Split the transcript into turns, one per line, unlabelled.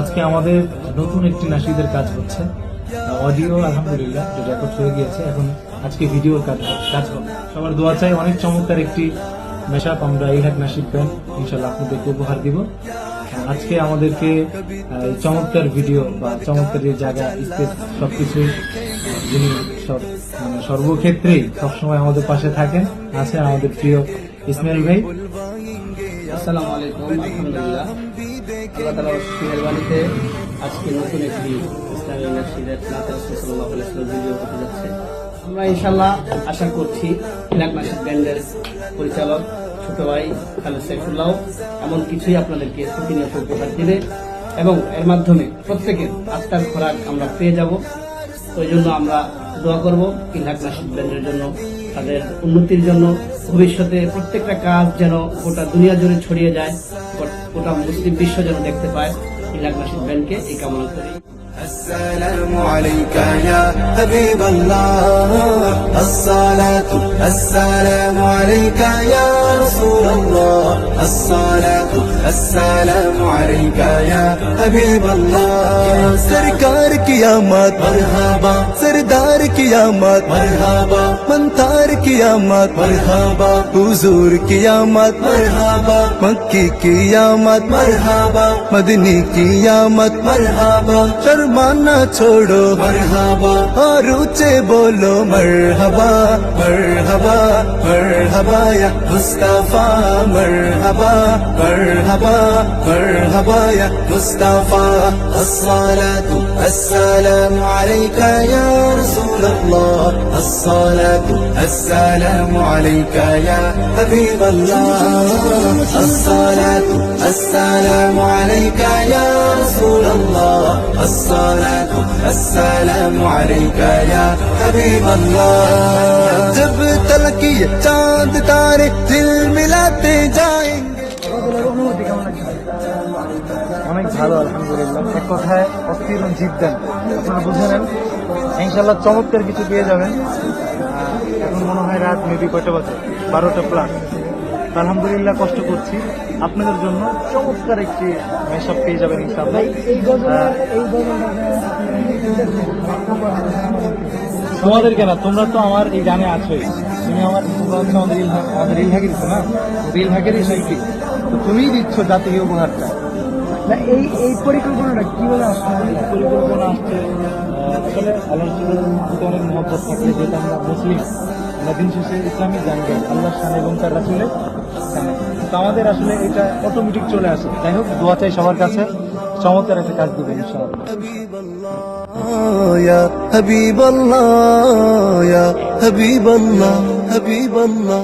আজকে আমাদের নতুন একটি নাসিদের কাজ হচ্ছে। অডিও, আলহামদুলিল্লাহ রেকর্ড হয়ে গিয়েছে। এখন আজকে ভিডিওর কাজ কাজ হবে। সবার দোয়া চাই। অনেক চমৎকার একটি মেশাপ আমরা এই হাট নাসিদ ব্যান্ড ইনশাল্লাহ আপনাদেরকে উপহার দিব। আজকে আমাদেরকে চমৎকার ভিডিও বা চমৎকার জায়গা স্পেস সবকিছু, যিনি সব মানে সর্বক্ষেত্রেই সবসময় আমাদের পাশে থাকেন, আছেন আমাদের প্রিয় ইসমাইল ভাই।
আসসালামু আলাইকুম, আলহামদুলিল্লাহ। আল্লাহ তালা মেহরবানিতে আজকে নতুন একটি ইসলামী ভিডিও হতে যাচ্ছে। আমরা ইনশাল্লাহ আশা করছি ইলাক নাসিদ ব্যান্ডের পরিচালক ছোট ভাই খালেদ সাইফুল্লাহ এমন কিছুই আপনাদেরকে প্রতিনিয়ত উপহার দিবে এবং এর মাধ্যমে প্রত্যেকের আত্মার খোরাক আমরা পেয়ে যাব। ওই জন্য আমরা দোয়া করব ইলাক নাসিদ ব্যান্ডের জন্য। তাদের উন্নতির জন্য ভবিষ্যতে প্রত্যেকটা কাজ যেন গোটা দুনিয়া জুড়ে ছড়িয়ে যায় গো- গোটা মুসলিম বিশ্ব যেন দেখতে পায় ইলাক নাসিদ ব্যান্ডকে এই কামনা করি
السلام عليك يا حبيب الله الصلاة السلام عليك يا رسول الله الصلاة السلام عليك يا حبيب الله سرکار کی آمد مرحبا سردار کی آمد مرحبا منتار کی آمد مرحبا حضور کی آمد مرحبا مکی کی آمد مرحبا مدنی کی آمد مرحبا शर्माना छोड़ो मरहबा और ऊंचे बोलो मरहबा मरहबा मरहबा या मुस्तफा मरहबा मरहबा मरहबा या मुस्तफा الصلاة السلام عليك يا رسول الله الصلاة السلام عليك يا حبيب الله الصلاة السلام عليك يا رسول الله الصلاة السلام عليك يا حبيب الله जब तलक ये चांद तारे दिल मिलाते जाएंगे
অনেক ভালো আলহামদুলিল্লাহ এক কথায় অস্থির জিত দেন আপনারা বুঝে নেন ইনশাল্লাহ চমৎকার কিছু পেয়ে যাবেন। এখন মনে হয় রাত মেবি কয়টা বাজে? বারোটা প্লাস আলহামদুলিল্লাহ কষ্ট করছি। আপনাদের জন্য চমৎকার একটি মেশআপ পেয়ে যাবেন ইনশাল্লাহ আহ, তোমাদের কেন? তোমরা তো আমার এই গানে আছোই। তুমি আমার তোমরা হচ্ছে আমাদের রিল আমাদের হাকি দিচ্ছ না? রিল হাকেরই শিল্পী। তো তুমিই দিচ্ছ জাতীয় উপহারটা।
না এই এই পরিকল্পনাটা কীভাবে আসছে?
পরিকল্পনা আসছে আসলে আল্লাহর অনেক মহব্বত দিন শেষে ইসলামিক গান আল্লাহ শান এবং তার রাসুলের তো আমাদের আসলে এটা অটোমেটিক চলে আসে। যাই হোক দোয়া চাই সবার কাছে। চমৎকার একটা কাজ দেবে ইনশাআল্লাহ।
হাবিব আল্লাহ হাবিব আল্লাহ হাবিব আল্লাহ